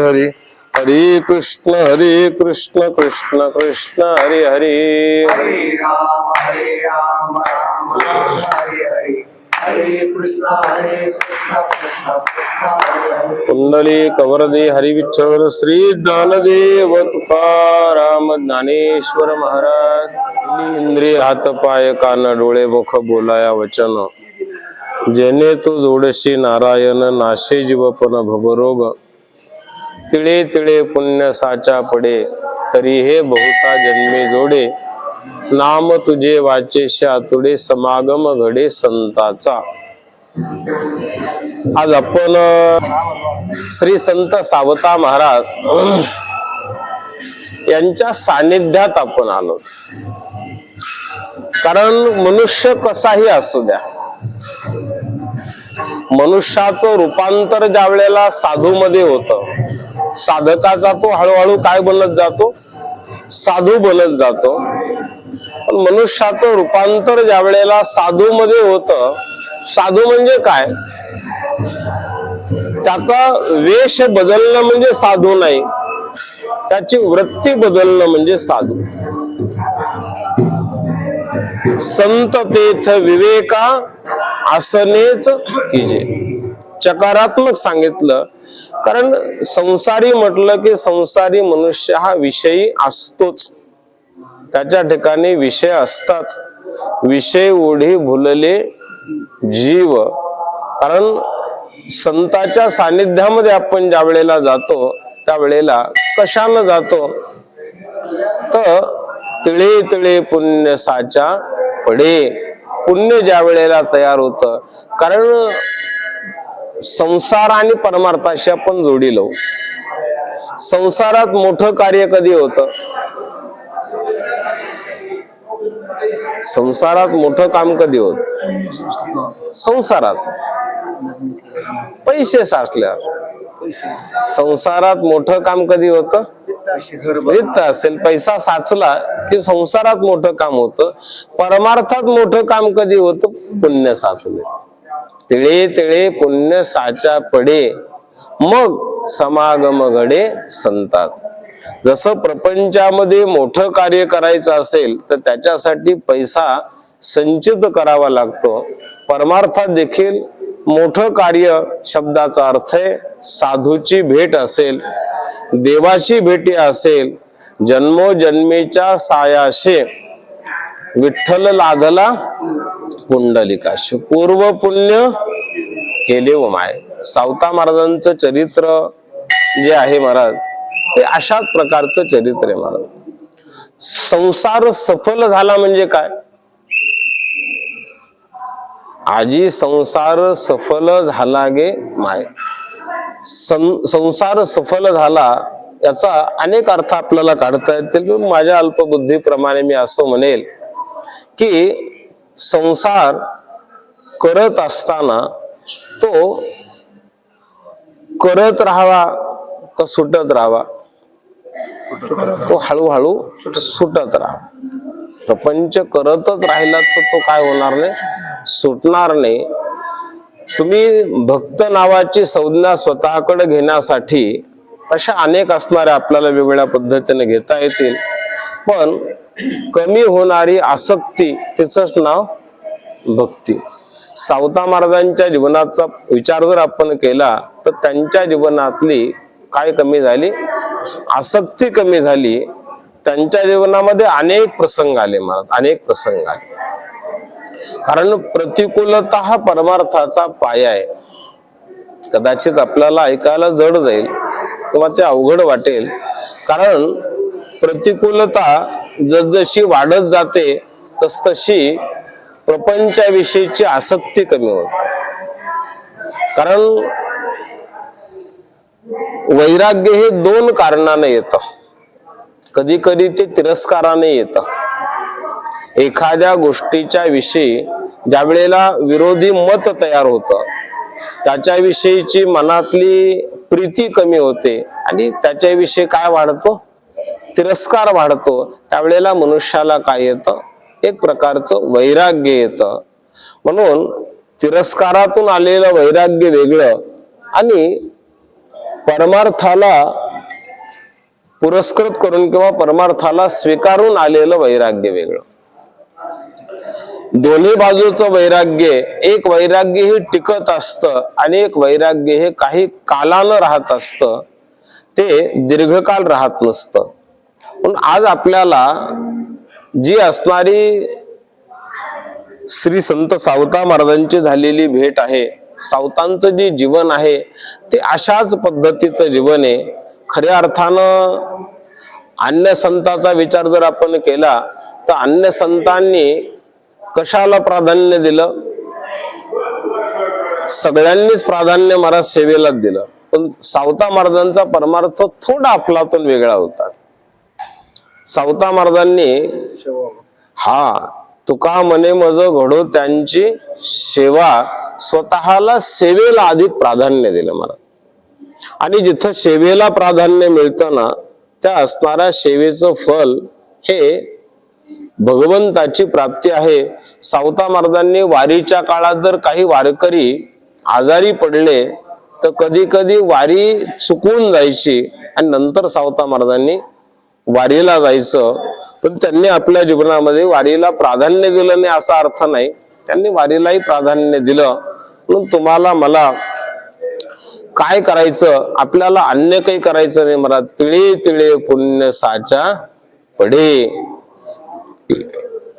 हरे हरे कृष्ण हरे कृष्ण कृष्ण कृष्ण हरे हरे. कुंडली कवरदे हरी विठ्ठल श्री ज्ञानदेव तुकाराम ज्ञानेश्वर महाराज. इंद्रिय हात पाय कान डोळे मुख बोलाया वचन. जेणे तू जोडशी नारायण नाशे जीवपन भवरोग तिळे तिळे पुण्य साचा पडे तरी हे बहुता जन्मे जोडे. नाम तुझे वाचेशा आतुडे समागम घडे संताचा. आज आपण श्री संत सावता महाराज यांच्या सानिध्यात आपण आलो. कारण मनुष्य कसाही असू द्या मनुष्याचं रूपांतर ज्या वेळेला साधू मध्ये होत साधता जातो हळूहळू काय बोलत जातो? साधू बोलत जातो. पण मनुष्याचं रूपांतर ज्या वेळेला साधू मध्ये होत साधू म्हणजे काय? त्याचा वेश बदलणं म्हणजे साधू नाही. त्याची वृत्ती बदलणं म्हणजे साधू. संत तेथ विवेका आसनेच कीजे चकारात्मक सांगितलं कारण संसारी म्हटलं की संसारी मनुष्य हा विषयी असतोच. त्याच्या ठिकाणी विषय असताच विषय ओढी भुलले जीव. कारण संताच्या सानिध्यामध्ये आपण ज्या वेळेला जातो त्यावेळेला कशानं जातो? तर तिळे तिळे पुण्य साचा पडे. पुण्य ज्या वेळेला तयार होत. कारण संसार आणि परमार्थाशी आपण जोडी लावू संसारात मोठं कार्य कधी होतं? संसारात मोठं काम कधी होत? संसारात. पैसे साचल्या. संसारात मोठं काम कधी होतं? वित्त असेल. पैसा साचला की संसारात मोठं काम होतं. परमार्थात मोठं काम कधी होतं? पुण्य साचले. तिळे तिळे पुण्य साचा पडे. मग समागम घडे संतात. जसं प्रपंचामध्ये मोठं कार्य करायचं असेल तर त्याच्यासाठी पैसा संचित करावा लागतो. परमार्थात देखील मोठं कार्य शब्दाचा अर्थ आहे साधूची भेट असेल देवाची भेटी असेल जन्मोजन्मीच्या सायाशे. विठ्ठल लागला पुंडलिकाश पूर्व पुण्य केले व माय. सावता महाराजांचं चरित्र जे आहे महाराज ते अशाच प्रकारचं चरित्र आहे महाराज. संसार सफल झाला म्हणजे काय? आजी संसार सफल झाला गे माय. सं- संसार सफल झाला याचा अनेक अर्थ आपल्याला काढता येतील. माझ्या अल्पबुद्धीप्रमाणे मी असं म्हणेल. की संसार करत असताना तो करत राहावा का सुटत राहावा? तो हळूहळू सुटत राहा प्रपंच करतच राहिला तर तो काय होणार नाही? सुटणार नाही. तुम्ही भक्त नावाची संज्ञा स्वतःकडे घेण्यासाठी अशा अनेक असणाऱ्या आपल्याला वेगवेगळ्या पद्धतीने घेता येतील. पण कमी होणारी आसक्ती तिचंच नाव भक्ती. सावता महाराजांच्या जीवनाचा विचार जर आपण केला तर त्यांच्या जीवनातली काय कमी झाली? आसक्ती कमी झाली. त्यांच्या जीवनामध्ये अनेक प्रसंग आले महाराज अनेक प्रसंग आले. कारण प्रतिकूलता हा परमार्थाचा पाया आहे. कदाचित आपल्याला ऐकायला जड जाईल किंवा ते अवघड वाटेल. कारण प्रतिकूलता जसजशी वाढत जाते तस तशी प्रपंचाविषयीची आसक्ती कमी होते. कारण वैराग्य हे दोन कारणाने येतं. कधी कधी ते तिरस्काराने येतं. एखाद्या गोष्टीच्या विषयी ज्या वेळेला विरोधी मत तयार होतं त्याच्याविषयीची मनातली प्रीती कमी होते आणि त्याच्याविषयी काय वाढतो? तिरस्कार वाढतो त्यावेळेला मनुष्याला काय येतं? एक प्रकारचं वैराग्य येतं. म्हणून तिरस्कारातून आलेलं वैराग्य वेगळं आणि परमार्थाला पुरस्कृत करून किंवा परमार्थाला स्वीकारून आलेलं वैराग्य वेगळं. दोन्ही बाजूचं वैराग्य एक वैराग्य हे टिकत असतं आणि एक वैराग्य हे काही कालानं राहत असतं. ते दीर्घकाल राहत नसतं. पण आज आपल्याला जी असणारी श्री संत सावता महाराजांची झालेली भेट आहे सावतांचं जे जीवन आहे ते अशाच पद्धतीचं जीवन आहे. खऱ्या अर्थानं अन्य संतांचा विचार जर आपण केला तर अन्य संतांनी कशाला प्राधान्य दिलं? सगळ्यांनीच प्राधान्य महाराज सेवेलाच दिलं. पण सावता महाराजांचा परमार्थ थोडा आपलातून वेगळा होता. सावता महाराजांनी हा तुका म्हणे मज घडो त्यांची सेवा स्वतःला सेवेला अधिक प्राधान्य दिलं मला. आणि जिथं सेवेला प्राधान्य मिळतं ना त्या असणाऱ्या सेवेचं फल हे भगवंताची प्राप्ती आहे. सावता महाराजांनी वारीच्या काळात जर काही वारकरी आजारी पडले तर कधी कधी वारी चुकून जायची आणि नंतर सावता महाराजांनी वारीला जायचं पण त्यांनी आपल्या जीवनामध्ये वारीला प्राधान्य दिलं नाही असा अर्थ नाही. त्यांनी वारीलाही प्राधान्य दिलं. म्हणून तुम्हाला मला काय करायचं? आपल्याला अन्य काही करायचं नाही मला. तिळे तिळे पुण्य साचा पडे.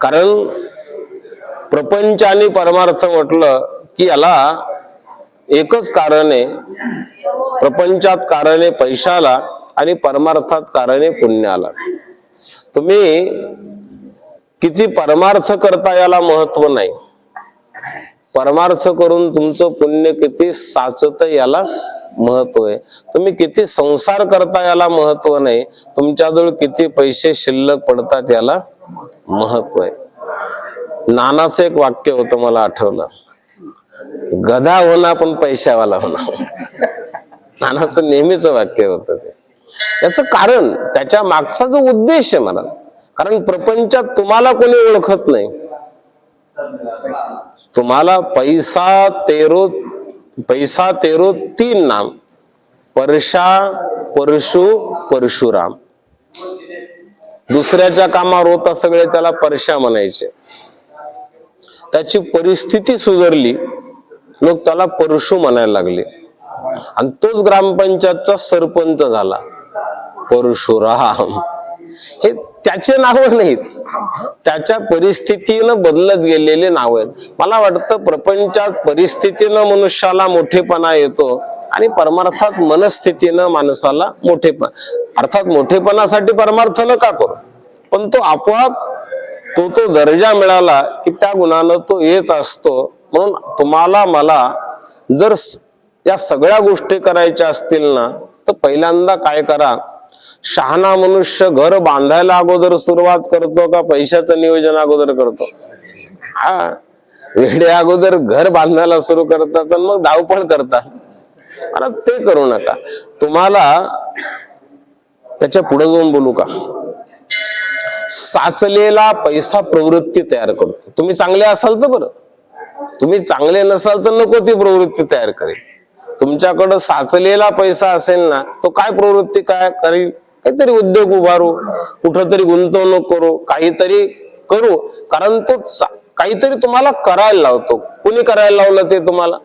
कारण प्रपंच आणि परमार्थ म्हटलं की याला एकच कारण आहे. प्रपंचात कारण आहे पैशाला. आणि परमार्थात कारण आहे पुण्याला. तुम्ही किती परमार्थ करता याला महत्त्व नाही. परमार्थ करून तुमचं पुण्य किती साचत याला महत्त्व आहे. तुम्ही किती संसार करता याला महत्त्व नाही. तुमच्याजवळ किती पैसे शिल्लक पडतात याला महत्त्व आहे. नानाचं एक वाक्य होतं मला आठवलं. गधा होणार पण पैशावाला होणार. नानाचं नेहमीच वाक्य होतं ते. याचं कारण त्याच्या मागचा जो उद्देश आहे मला कारण प्रपंचात तुम्हाला कोणी ओळखत नाही. तुम्हाला पैसा तेरो पैसा तेरो तीन नाम. परशा परशु परशुराम. दुसऱ्याच्या कामावर होता सगळे त्याला परशा म्हणायचे. त्याची परिस्थिती सुधारली लोक त्याला परशु म्हणायला लागले. आणि तोच ग्रामपंचायतचा सरपंच झाला. परशुराम. हे त्याचे नाव नाहीत. त्याच्या परिस्थितीनं बदलत गेलेले नाव आहेत. मला वाटतं प्रपंचात परिस्थितीनं मनुष्याला मोठेपणा येतो आणि परमार्थात मनस्थितीनं माणसाला मोठेपण. अर्थात मोठेपणासाठी परमार्थ नका करू? पण तो आपोआप तो तो दर्जा मिळाला की त्या गुणानं तो येत असतो. म्हणून तुम्हाला मला जर या सगळ्या गोष्टी करायच्या असतील ना तर पहिल्यांदा काय करा? शहाणा मनुष्य घर बांधायला अगोदर सुरुवात करतो का पैशाचं नियोजन अगोदर करतो? हा. वेडे अगोदर घर बांधायला सुरू करतात आणि मग धावपळ करतात. मला ते करू नका. तुम्हाला त्याच्या पुढे जाऊन बोलू का? साचलेला पैसा प्रवृत्ती तयार करतो. तुम्ही चांगले असाल तर बरं. तुम्ही चांगले नसाल तर नको ती प्रवृत्ती तयार करेल. तुमच्याकडं साचलेला पैसा असेल ना तो काय प्रवृत्ती काय करेल? काहीतरी उद्योग उभारू कुठंतरी गुंतवणूक करू काहीतरी करू. कारण तो चा- काहीतरी तुम्हाला करायला लावतो. कुणी करायला लावलं ते तुम्हाला?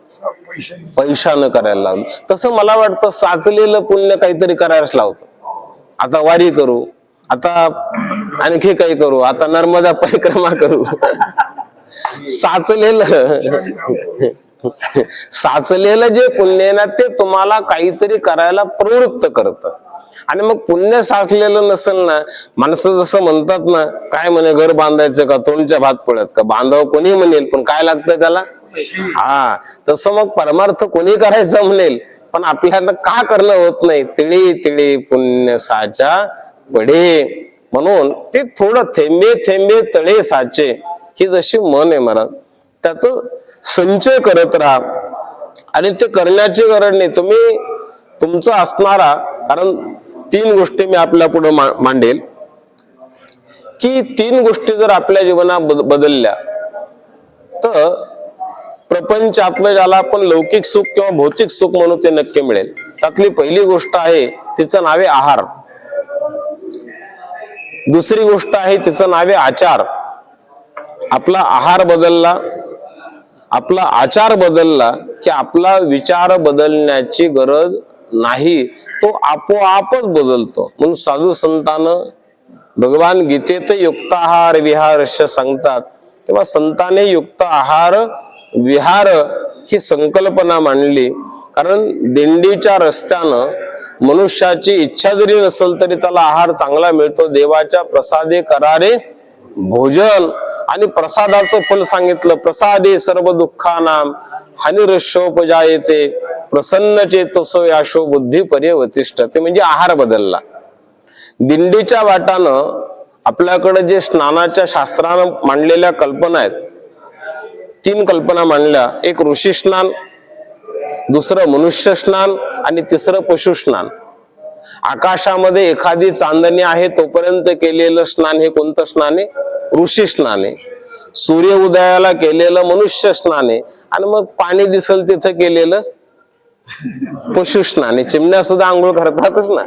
पैशानं करायला लावलं. तसं मला वाटतं साचलेलं पुण्य काहीतरी करायलाच लावतो. आता वारी करू आता आणखी काही करू आता नर्मदा परिक्रमा करू. साचलेलं. साचलेलं जे पुण्य आहे ना ते तुम्हाला काहीतरी करायला प्रवृत्त करतं. आणि मग पुण्य साचलेलं नसेल ना माणसं जसं म्हणतात ना काय म्हणे घर बांधायचं का तोंडच्या भात पडत का? बांधाव कोणी म्हणेल पण काय लागतं त्याला? हा तसं मग परमार्थ कोणी करायचं म्हणेल पण आपल्याला का करणं होत नाही? तिळी तिळी पुण्य साचा बडे म्हणून ते थोडं थेंबे थेंबे तळे साचे. ही जशी मन आहे महाराज त्याच संचय करत राहा. आणि ते करण्याची गरज नाही. तुम्ही तुमचं असणारा कारण तीन गोष्टी मी आपल्या पुढे मांडेल. की तीन गोष्टी जर आपल्या जीवनात बदलल्या तर प्रपंचातलं ज्याला आपण लौकिक सुख किंवा भौतिक सुख म्हणू ते नक्की मिळेल. त्यातली पहिली गोष्ट आहे तिचं नाव आहे आहार. दुसरी गोष्ट आहे तिचं नाव आहे आचार. आपला आहार बदलला आपला आचार बदलला की आपला विचार बदलण्याची गरज नाही. तो आपोआपच बदलतो. म्हणून साधू संतानं भगवान गीतेत युक्त आहार विहारस्य सांगतात. तेव्हा संताने युक्त आहार विहार ही संकल्पना मांडली. कारण दिंडीच्या रस्त्यानं मनुष्याची इच्छा जरी नसेल तरी त्याला आहार चांगला मिळतो. देवाच्या प्रसादे करारे भोजन आणि प्रसादाचं फल सांगितलं. प्रसादे सर्व दुःखानाम. हानिरशोपजायते प्रसन्न चेतसो याशो बुद्धी पर्यवतिष्ठ ते म्हणजे आहार बदलला. दिंडीच्या वाटानं आपल्याकडे जे स्नानाच्या शास्त्रानं मांडलेल्या कल्पना आहेत तीन कल्पना मांडल्या. एक ऋषी स्नान दुसरं मनुष्य स्नान आणि तिसरं पशु स्नान. आकाशामध्ये एखादी चांदणी आहे तोपर्यंत केलेलं स्नान हे कोणतं स्नान आहे? ऋषी स्नान आहे. सूर्य उदयाला केलेलं मनुष्य स्नान आहे. आणि मग पाणी दिसल तिथं केलेलं पशुस्नाने. चिमण्या सुद्धा आंघोळ करतातच ना.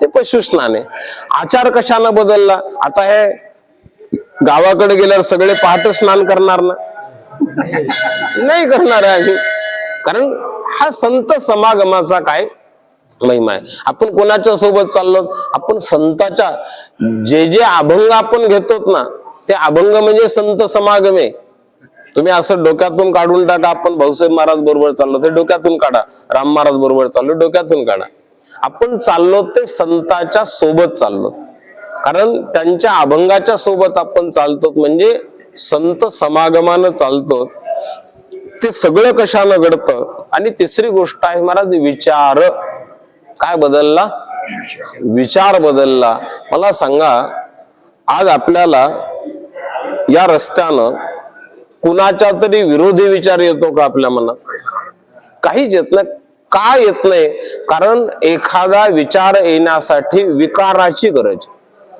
ते पशुस्नाने. आचार कशानं बदलला? आता हे गावाकडे गेल्यावर सगळे पहाट स्नान करणार ना? नाही करणार आहे कारण हा संत समागमाचा काय महिमा आहे. आपण कोणाच्या सोबत चाललो? आपण संताच्या जे जे अभंग आपण घेतो ना ते अभंग म्हणजे संत समागम आहे. तुम्ही असं डोक्यातून काढून टाका आपण भाऊसाहेब महाराज बरोबर चाललो ते डोक्यातून काढा. राम महाराज बरोबर चाललो डोक्यातून काढा. आपण चाललो ते संताच्या सोबत चाललो. कारण त्यांच्या अभंगाच्या सोबत आपण चालतो म्हणजे संत समागमानं चालतो. ते सगळं कशानं घडतं? आणि तिसरी गोष्ट आहे महाराज विचार. काय बदलला? विचार बदलला. मला सांगा आज आपल्याला या रस्त्यानं कुणाच्या तरी विरोधी विचार येतो का आपल्या मनात? काहीच येत नाही. का येत नाही? कारण एखादा विचार येण्यासाठी विकाराची गरज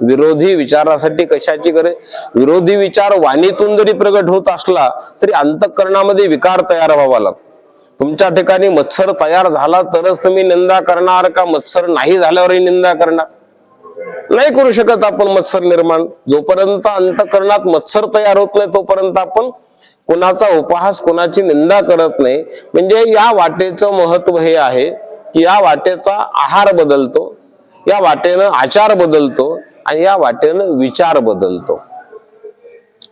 विरोधी विचारासाठी कशाची गरज? विरोधी विचार वाणीतून जरी प्रगट होत असला तरी अंतःकरणामध्ये विकार तयार व्हावा लागतो. तुमच्या ठिकाणी मत्सर तयार झाला तरच तुम्ही निंदा करणार का मत्सर नाही झाल्यावरही निंदा करणार? नाही करू शकत आपण मत्सर निर्माण. जोपर्यंत अंतकरणात मत्सर तयार होत नाही तोपर्यंत आपण कुणाचा उपहास कोणाची निंदा करत नाही. म्हणजे या वाटेचं महत्त्व हे आहे की या वाटेचा आहार बदलतो या वाटेनं आचार बदलतो आणि या वाटेनं विचार बदलतो.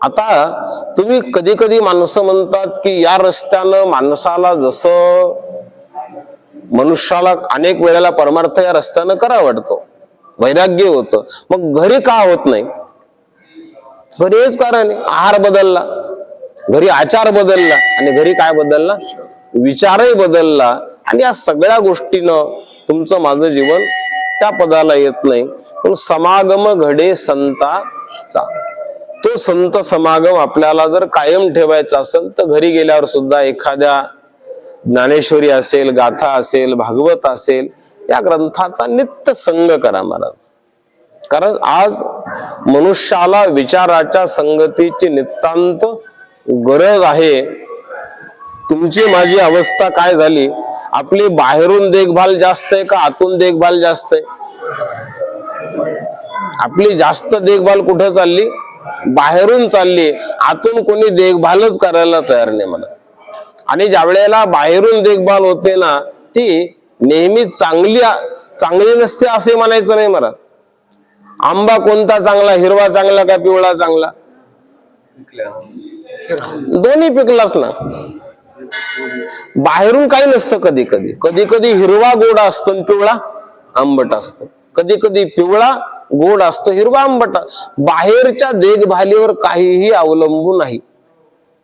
आता तुम्ही कधी कधी माणसं म्हणतात की या रस्त्यानं माणसाला जसं मनुष्याला अनेक वेळेला परमार्थ या रस्त्यानं करा वाटतो. वैराग्य होतं. मग घरी का होत नाही? घरी हेच कारण आहार बदलला. घरी आचार बदलला आणि घरी काय बदलला? विचारही बदलला. आणि या सगळ्या गोष्टीनं तुमचं माझं जीवन त्या पदाला येत नाही. पण समागम घडे संताचा. तो संत समागम आपल्याला जर कायम ठेवायचा असेल तर घरी गेल्यावर सुद्धा एखाद्या ज्ञानेश्वरी असेल गाथा असेल भागवत असेल या ग्रंथाचा नित्य संग करा महाराज कारण आज मनुष्याला विचाराच्या संगतीची नितांत गरज आहे. तुमची माझी अवस्था काय झाली? आपली बाहेरून देखभाल जास्त आहे का आतून देखभाल जास्त आहे? आपली जास्त देखभाल कुठं चालली? बाहेरून चालली. आतून कोणी देखभालच करायला तयार नाही मला आणि ज्या वेळेला बाहेरून देखभाल होते ना ती नेहमी चांगली चांगली नसते असे म्हणायचं नाही मला आंबा कोणता चांगला हिरवा चांगला का पिवळा चांगला? दोन्ही पिकलाच ना. बाहेरून काही नसतं कधी कधी कधी कधी हिरवा गोड असतो आणि पिवळा आंबट असतो. कधी कधी पिवळा गोड असतो हिरवा आंबट बाहेरच्या देखभालीवर काहीही अवलंबून नाही.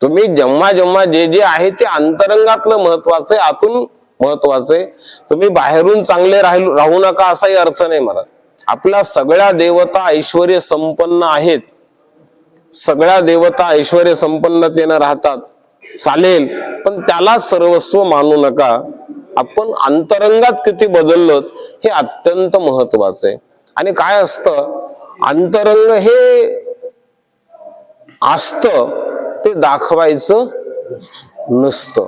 तुम्ही जेव्हा जेव्हा जे जे आहे ते अंतरंगातलं महत्वाचं आहे आतून महत्वाचं आहे. तुम्ही बाहेरून चांगले राहिलो राहू नका असाही अर्थ नाही मला आपल्या सगळ्या देवता ऐश्वर संपन्न आहेत. सगळ्या देवता ऐश्वर संपन्नतेनं राहतात चालेल. पण त्याला सर्वस्व मानू नका. आपण अंतरंगात किती बदललो हे अत्यंत महत्वाचं आहे. आणि काय असतं अंतरंग हे असत ते दाखवायचं नसतं.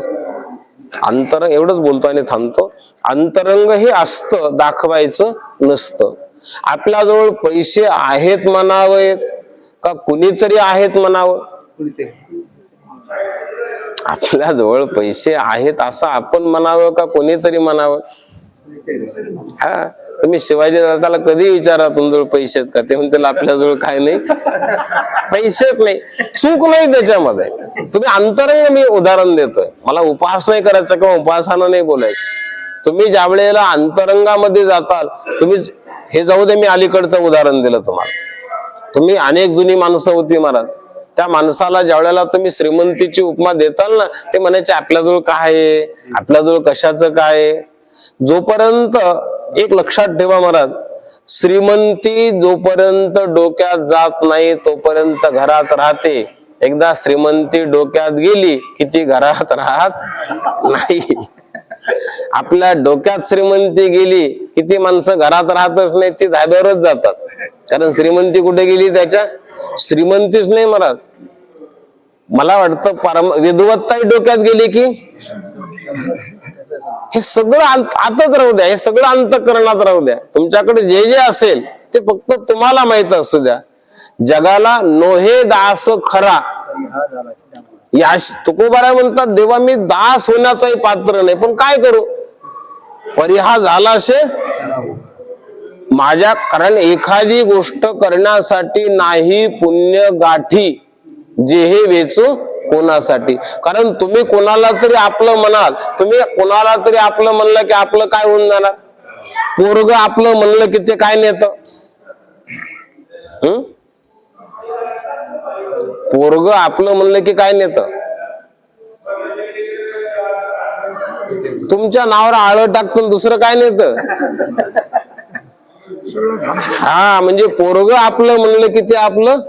अंतरंग एवढंच बोलतो आणि थांबतो. अंतरंग हे असतं दाखवायचं नसतं. आपल्याजवळ पैसे आहेत म्हणावेत का कुणीतरी आहेत म्हणावं? आपल्याजवळ पैसे आहेत असं आपण म्हणावं का कोणीतरी म्हणावं? हा? तुम्ही शिवाजी दादाला कधी विचारा तुमच्याजवळ पैसे आहेत का? ते म्हणतील आपल्याजवळ काय नाही. पैसेच नाही. चूक नाही त्याच्यामध्ये. तुम्ही अंतरंग मी उदाहरण देतोय. मला उपहास नाही करायचा किंवा उपासना नाही बोलायचं. तुम्ही ज्या वेळेला अंतरंगामध्ये जाताल तुम्ही हे जाऊ दे मी अलीकडचं उदाहरण दिलं तुम्हाला. तुम्ही अनेक जुनी माणसं होती महाराज. त्या माणसाला ज्या वेळेला तुम्ही श्रीमंतीची उपमा देताल ना ते म्हणायचे आपल्याजवळ काय आहे? आपल्याजवळ कशाचं काय जोपर्यंत एक लक्षात ठेवा महाराज श्रीमंती जोपर्यंत डोक्यात जात नाही तोपर्यंत घरात राहते. एकदा श्रीमंती डोक्यात गेली की ती घरात राहत नाही. आपल्या डोक्यात श्रीमंती गेली किती माणसं घरात राहतच नाही ती धाब्यावरच जातात. कारण श्रीमंती कुठे गेली त्याच्या? श्रीमंतीच नाही महाराज. मला वाटतं परम विधवत्ताही डोक्यात गेली की हे सगळं आतच राहू द्या हे सगळं अंतकरणात राहू द्या. तुमच्याकडे जे जे असेल ते फक्त तुम्हाला माहीत असू द्या. जगाला नोहे दास खरा. या तुकोबारा म्हणतात देवा मी दास होण्याचाही पात्र नाही पण काय करू? परिहा झाला असे माझ्या कारण एखादी गोष्ट करण्यासाठी नाही पुण्य गाठी जे हे वेचू कोणासाठी? कारण तुम्ही कोणाला तरी आपलं म्हणाल तुम्ही कोणाला तरी आपलं म्हणलं की आपलं काय होऊन जाणार? पोरग आपलं म्हणलं की ते काय नेत? पोरग आपलं म्हणलं की काय नेतं? तुमच्या नावावर आळं टाकतो दुसरं काय नेत हा म्हणजे पोरग आपलं म्हणलं की ते आपलं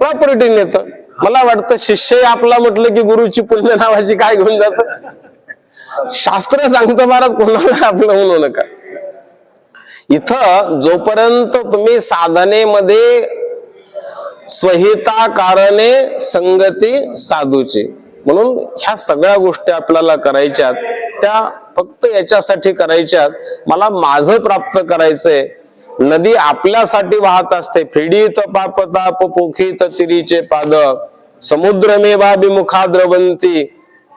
प्रॉपर्टी नेत. मला वाटतं शिष्य आपला म्हटलं की गुरुची पुण्य नावाची काय घेऊन जात. शास्त्र सांगतं महाराज कोणाला आपलं म्हणू नका. इथं जोपर्यंत तुम्ही साधनेमध्ये स्वहिता कारणे संगती साधूची. म्हणून ह्या सगळ्या गोष्टी आपल्याला करायच्यात. त्या फक्त याच्यासाठी करायच्यात मला माझं प्राप्त करायचंय. नदी आपल्यासाठी वाहत असते. फिडीत पापताप पोखीत तिरीचे पाद समुद्र मेवाभिमुखा द्रवंती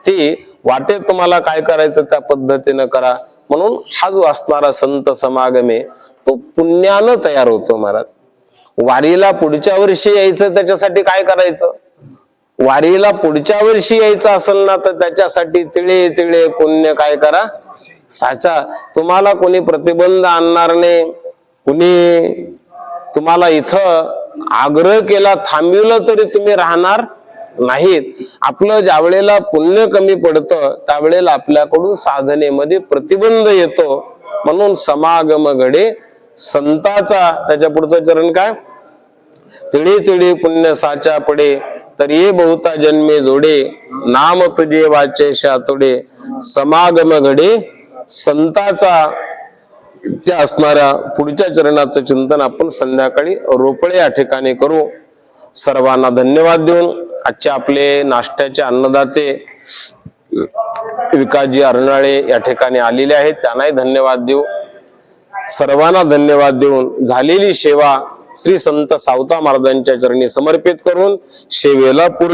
ती वाटेत तुम्हाला काय करायचं त्या पद्धतीनं करा. म्हणून हा जो असणारा संत समागमे. तो पुण्यानं तयार होतो महाराज. वारीला पुढच्या वर्षी यायचं त्याच्यासाठी काय करायचं? वारीला पुढच्या वर्षी यायचं असेल ना तर त्याच्यासाठी तिळे तिळे पुण्य काय करा? साचा. तुम्हाला कोणी प्रतिबंध आणणार नाही. कुणी तुम्हाला इथं आग्रह केला थांबविलं तरी तुम्ही राहणार नाहीत. आपलं ज्या वेळेला पुण्य कमी पडतं त्यावेळेला आपल्याकडून साधनेमध्ये प्रतिबंध येतो. म्हणून समागम घडे संताचा त्याच्या पुढचं चरण काय? तिळे तिळे पुण्य साचा पडे. तरी बहुता जन्मे जोडे नाम तुझे वाचे शातोडे समागम घडे संताचा त्या असणाऱ्या पुढच्या चरणाचं चिंतन आपण संध्याकाळी रोपळे या ठिकाणी करू. सर्वांना धन्यवाद देऊन आजचे आपले नाश्त्याचे अन्नदाते विकासजी अरणाळे या ठिकाणी आलेले आहेत. त्यांनाही धन्यवाद देऊ. सर्वांना धन्यवाद देऊन झालेली सेवा श्री संत सावता महाराजांच्या चरणी समर्पित करून सेवेला पूर्ण